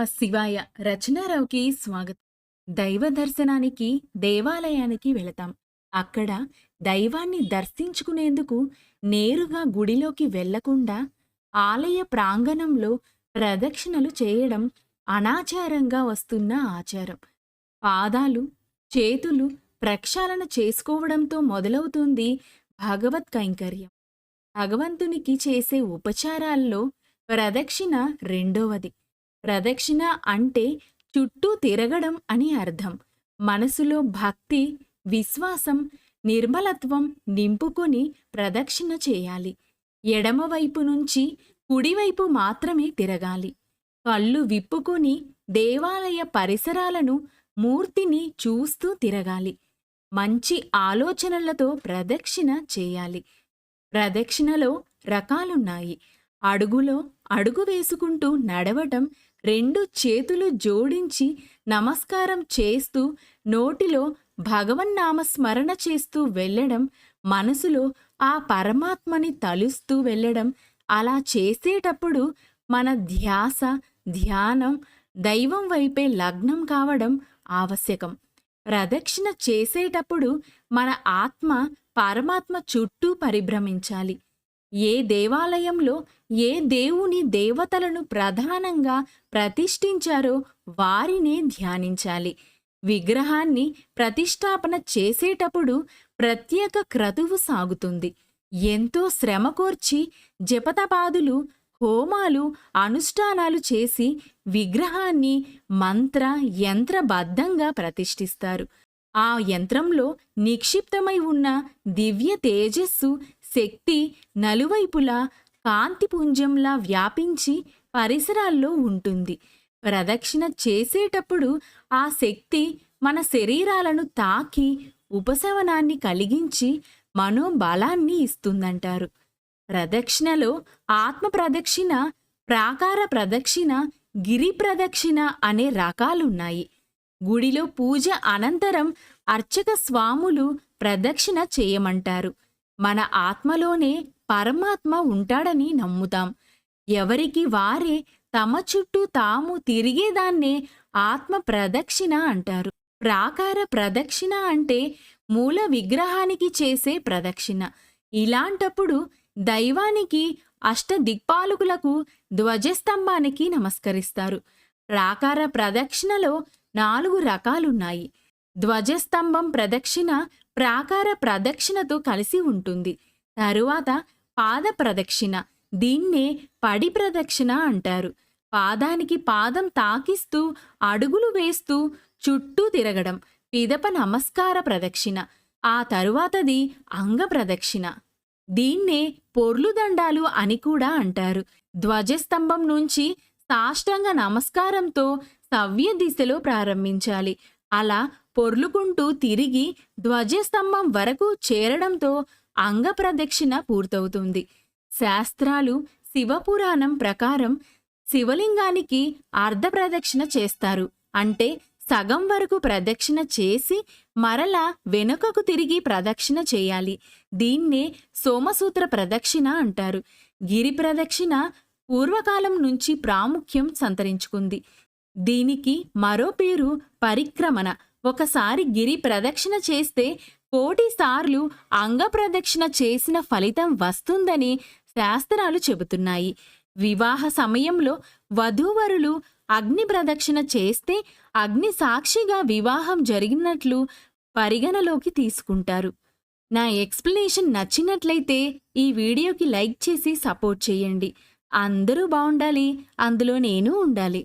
నమ శివాయ రచనారావుకి స్వాగతం. దైవ దర్శనానికి దేవాలయానికి వెళతాం. అక్కడ దైవాన్ని దర్శించుకునేందుకు నేరుగా గుడిలోకి వెళ్ళకుండా ఆలయ ప్రాంగణంలో ప్రదక్షిణలు చేయడం అనాచారంగా వస్తున్న ఆచారం. పాదాలు చేతులు ప్రక్షాళన చేసుకోవడంతో మొదలవుతుంది భగవత్ కైంకర్యం. భగవంతునికి చేసే ఉపచారాల్లో ప్రదక్షిణ రెండవది. ప్రదక్షిణ అంటే చుట్టూ తిరగడం అని అర్థం. మనసులో భక్తి విశ్వాసం నిర్మలత్వం నింపుకొని ప్రదక్షిణ చేయాలి. ఎడమవైపు నుంచి కుడివైపు మాత్రమే తిరగాలి. కళ్ళు విప్పుకొని దేవాలయ పరిసరాలను మూర్తిని చూస్తూ తిరగాలి. మంచి ఆలోచనలతో ప్రదక్షిణ చేయాలి. ప్రదక్షిణలో రకాలున్నాయి. అడుగులో అడుగు వేసుకుంటూ నడవటం రెండు చేతులు జోడించి నమస్కారం చేస్తూ నోటిలో భగవన్నామస్మరణ చేస్తూ వెళ్ళడం మనసులో ఆ పరమాత్మని తలుస్తూ వెళ్ళడం అలా చేసేటప్పుడు మన ధ్యాస ధ్యానం దైవం వైపే లగ్నం కావడం ఆవశ్యకం. ప్రదక్షిణ చేసేటప్పుడు మన ఆత్మ పరమాత్మ చుట్టూ పరిభ్రమించాలి. ఏ దేవాలయంలో ఏ దేవుని దేవతలను ప్రధానంగా ప్రతిష్ఠించారో వారినే ధ్యానించాలి. విగ్రహాన్ని ప్రతిష్టాపన చేసేటప్పుడు ప్రత్యేక క్రతువు సాగుతుంది. ఎంతో శ్రమ కోర్చి జపతపాదులు హోమాలు అనుష్ఠానాలు చేసి విగ్రహాన్ని మంత్ర యంత్రబద్ధంగా ప్రతిష్ఠిస్తారు. ఆ యంత్రంలో నిక్షిప్తమై ఉన్న దివ్య తేజస్సు శక్తి నలువైపులా కాంతిపుంజంలా వ్యాపించి పరిసరాల్లో ఉంటుంది. ప్రదక్షిణ చేసేటప్పుడు ఆ శక్తి మన శరీరాలను తాకి ఉపశమనాన్ని కలిగించి మనోబలాన్ని ఇస్తుందంటారు. ప్రదక్షిణలో ఆత్మ ప్రదక్షిణ ప్రాకార ప్రదక్షిణ గిరి ప్రదక్షిణ అనే రకాలున్నాయి. గుడిలో పూజ అనంతరం అర్చక స్వాములు ప్రదక్షిణ చేయమంటారు. మన ఆత్మలోనే పరమాత్మ ఉంటాడని నమ్ముతాం. ఎవరికి వారే తమ చుట్టూ తాము తిరిగేదాన్నే ఆత్మ ప్రదక్షిణ అంటారు. ప్రాకార ప్రదక్షిణ అంటే మూల విగ్రహానికి చేసే ప్రదక్షిణ. ఇలాంటప్పుడు దైవానికి అష్టదిక్పాలకులకు ధ్వజస్తంభానికి నమస్కరిస్తారు. ప్రాకార ప్రదక్షిణలో నాలుగు రకాలున్నాయి. ధ్వజస్తంభం ప్రదక్షిణ ప్రాకార ప్రదక్షిణతో కలిసి ఉంటుంది. తరువాత పాద ప్రదక్షిణ దీన్నే పడి ప్రదక్షిణ అంటారు. పాదానికి పాదం తాకిస్తూ అడుగులు వేస్తూ చుట్టూ తిరగడం పిదప నమస్కార ప్రదక్షిణ ఆ తరువాతది అంగ ప్రదక్షిణ. దీన్నే పొర్లుదండాలు అని కూడా అంటారు. ధ్వజస్తంభం నుంచి సాష్టాంగ నమస్కారంతో సవ్య దిశలో ప్రారంభించాలి. అలా పొర్లుకుంటూ తిరిగి ధ్వజస్తంభం వరకు చేరడంతో అంగ ప్రదక్షిణ పూర్తవుతుంది. శాస్త్రాలు శివపురాణం ప్రకారం శివలింగానికి అర్ధప్రదక్షిణ చేస్తారు. అంటే సగం వరకు ప్రదక్షిణ చేసి మరలా వెనుకకు తిరిగి ప్రదక్షిణ చేయాలి. దీన్నే సోమసూత్ర ప్రదక్షిణ అంటారు. గిరి ప్రదక్షిణ పూర్వకాలం నుంచి ప్రాముఖ్యం సంతరించుకుంది. దీనికి మరో పేరు పరిక్రమణ. ఒకసారి గిరి ప్రదక్షిణ చేస్తే కోటి సార్లు అంగ ప్రదక్షిణ చేసిన ఫలితం వస్తుందని శాస్త్రాలు చెబుతున్నాయి. వివాహ సమయంలో వధూవరులు అగ్ని ప్రదక్షిణ చేస్తే అగ్ని సాక్షిగా వివాహం జరిగినట్లు పరిగణలోకి తీసుకుంటారు. నా ఎక్స్ప్లెనేషన్ నచ్చినట్లయితే ఈ వీడియోకి లైక్ చేసి సపోర్ట్ చేయండి. అందరూ బాగుండాలి. అందులో నేను ఉండాలి.